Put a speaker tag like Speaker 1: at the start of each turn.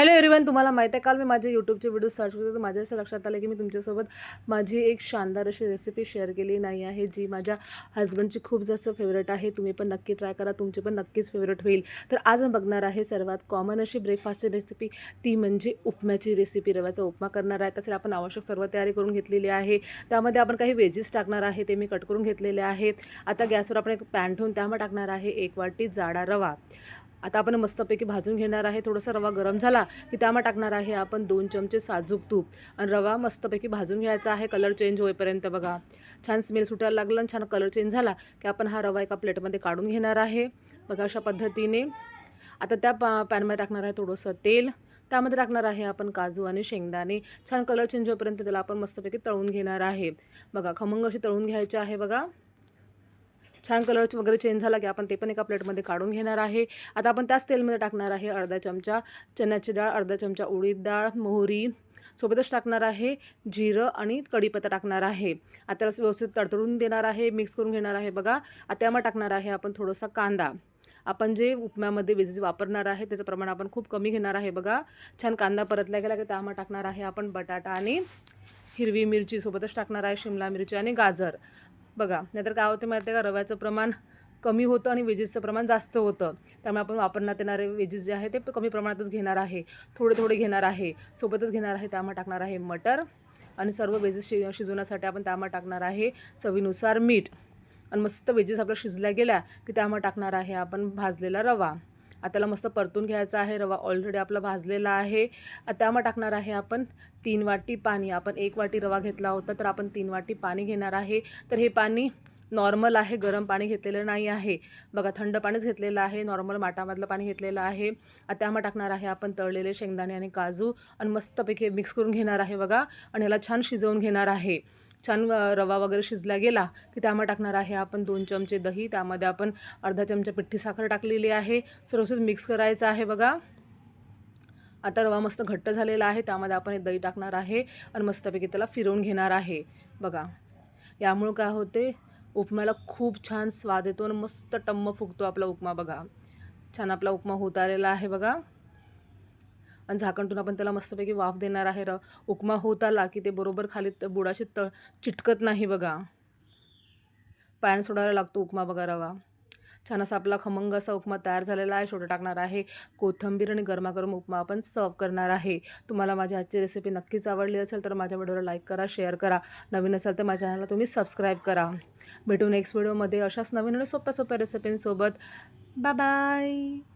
Speaker 1: Hello everyone तुम्हाला माहिती आहे काल मी माझ्या यूट्यूबचे व्हिडिओ सर्च करत तर माझ्या असं लक्षात आलं की मी तुमच्यासोबत माझी एक शानदार अशी रेसिपी शेअर केली नाही आहे जी माझ्या हस्बंडची खूप जास्त फेवरेट आहे. तुम्ही पण नक्की ट्राय करा तुमची पण नक्कीच फेवरेट होईल. तर आज मी बघणार आहे सर्वात कॉमन अशी ब्रेकफास्टची रेसिपी ती म्हणजे उपम्याची रेसिपी रव्याचा उपमा करणार आहे. त्यासाठी आपण आवश्यक सर्व तयारी करून घेतलेली आहे. त्यामध्ये आपण काही वेजेस टाकणार आहे ते मी कट करून घेतलेले आहेत. आता गॅसवर आपण एक पॅन ठेवून त्यामध्ये टाकणार आहे एक वाटी जाडा रवा. आता आपण मस्तपैकी भाजून घेणार आहे. थोडासा रवा गरम झाला की त्यामध्ये टाकणार आहे आपण दोन चमचे साजूक तूप. आणि रवा मस्तपैकी भाजून घ्यायचा आहे. कलर चेंज होईपर्यंत बघा. छान स्मेल सुटायला लागलं आणि छान कलर चेंज झाला की आपण हा रवा एका प्लेटमध्ये काढून घेणार आहे. बघा अशा पद्धतीने. आता त्या पा पॅनमध्ये टाकणार आहे थोडंसं तेल. त्यामध्ये टाकणार आहे आपण काजू आणि शेंगदाणे. छान कलर चेंज होईपर्यंत त्याला आपण मस्तपैकी तळून घेणार आहे. बघा खमंग अशी तळून घ्यायची आहे बघा. छान कलर्स वगैरे चेंज झाला की आपण ते पण एका प्लेटमध्ये काढून घेणार आहे. आता आपण त्याच तेलमध्ये टाकणार आहे अर्धा चमचा चण्याची डाळ अर्धा चमचा उडीद डाळ मोहरी सोबतच टाकणार आहे जिरं आणि कढीपत्ता टाकणार आहे. आता व्यवस्थित तडतडून देणार आहे मिक्स करून घेणार आहे. बघा आता त्यामध्ये टाकणार आहे आपण थोडासा कांदा. आपण जे उपम्यामध्ये वेजेस वापरणार आहे त्याचं प्रमाण आपण खूप कमी घेणार आहे बघा. छान कांदा परतला गेला की त्यामुळे टाकणार आहे आपण बटाटा आणि हिरवी मिरची सोबतच टाकणार आहे शिमला मिरची आणि गाजर. बघा नाहीतर काय होतं माहिती आहे का? रव्याचं प्रमाण कमी होतं आणि वेजेसचं प्रमाण जास्त होतं. त्यामुळे आपण वापरण्यात येणारे वेजेस जे आहे ते कमी प्रमाणातच घेणार आहे. थोडे थोडे घेणार आहे. सोबतच घेणार आहे त्यामुळे टाकणार आहे मटर आणि सर्व वेजेस शि शिजवण्यासाठी आपण त्यामुळे टाकणार आहे चवीनुसार मीठ. आणि मस्त वेजेस आपल्या शिजल्या गेल्या की त्यामुळे टाकणार आहे आपण भाजलेला रवा. त्याला मस्त परतून घ्यायचा आहे. रवा ऑलरेडी आपला भाजलेला आहे. त्यामुळे टाकणार आहे आपण तीन वाटी पाणी. आपण एक वाटी रवा घेतला होता तर आपण तीन वाटी पाणी घेणार आहे. तर हे पाणी नॉर्मल आहे. गरम पाणी घेतलेलं नाही आहे. बघा थंड पाणीच घेतलेलं आहे. नॉर्मल माठामधलं पाणी घेतलेलं आहे. त्यामुळे टाकणार आहे आपण तळलेले शेंगदाणे आणि काजू. आणि मस्तपैकी मिक्स करून घेणार आहे बघा. आणि ह्याला छान शिजवून घेणार आहे. छान रवा वगैरे शिजला गेला की त्यामध्ये टाकणार आहे आपण दोन चमचे दही. त्यामध्ये आपण अर्धा चमचा पिठ्ठी साखर टाकलेली आहे. सर्वस्वित मिक्स करायचं आहे बघा. आता रवा मस्त घट्ट झालेला आहे. त्यामध्ये आपण हे दही टाकणार आहे आणि मस्तपैकी त्याला फिरवून घेणार आहे. बघा. यामुळं काय होते उपमाला खूप छान स्वाद येतो आणि मस्त टम्म फुगतो आपला उपमा बघा. छान आपला उपमा होत आलेला आहे बघा. आणि झाकणतून आपण त्याला मस्तपैकी वाफ देणार आहे. र उपमा होत आला की ते बरोबर खाली बुडाशी तळ चिटकत नाही बघा. पॅन सोडायला लागतो उपमा बघा रवा. छान असा आपला खमंग असा उपमा तयार झालेला आहे. छोटा टाकणार आहे. कोथिंबीर आणि गरमागरम उपमा आपण सर्व करणार आहे. तुम्हाला माझी आजची रेसिपी नक्कीच आवडली असेल तर माझ्या व्हिडिओला लाईक करा शेअर करा. नवीन असेल तर माझ्या चॅनलला तुम्ही सबस्क्राईब करा. भेटू नेक्स्ट व्हिडिओमध्ये अशाच नवीन आणि सोप्या सोप्या रेसिपींसोबत बाय बाय